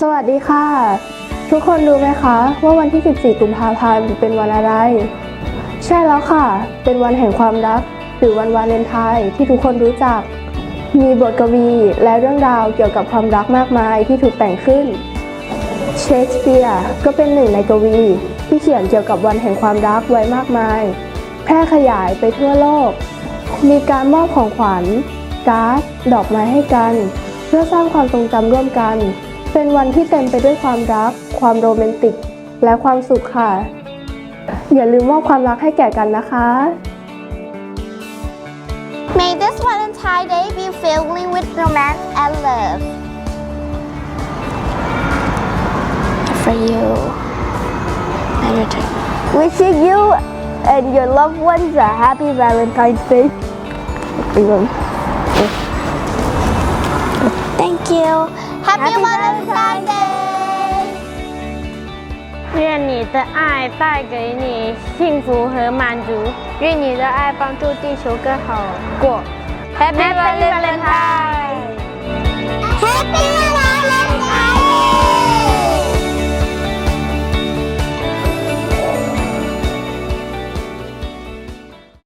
สวัสดีค่ะ ทุกคนรู้ไหมคะ ว่าวันที่ 14 กุมภาพันธ์เป็นวันอะไร ใช่แล้วค่ะ เป็นวันแห่งความรัก หรือวันวาเลนไทน์ที่ทุกคนรู้จัก มีบทกวีและเรื่องราวเกี่ยวกับความรักมากมายที่ถูกแต่งขึ้น เชคสเปียร์ก็เป็นหนึ่งในกวี ที่เขียนเกี่ยวกับวันแห่งความรักไว้มากมาย แพร่ขยายไปทั่วโลก มีการมอบของขวัญ การ์ด ดอกไม้ให้กัน เพื่อสร้างความทรงจำร่วมกัน เป็นวันที่เต็มไปด้วยความรัก ความโรแมนติก และความสุขค่ะ อย่าลืมมอบความรักให้แก่กันนะคะ May this Valentine Day be filled with romance and love. For you. And your turn. Wishing you and your loved ones a happy Valentine's Day. Thank you. Happy, Valentine Day! 愿你的爱带给你幸福和满足，愿你的爱帮助地球更好过。Happy Valentine！ Happy Valentine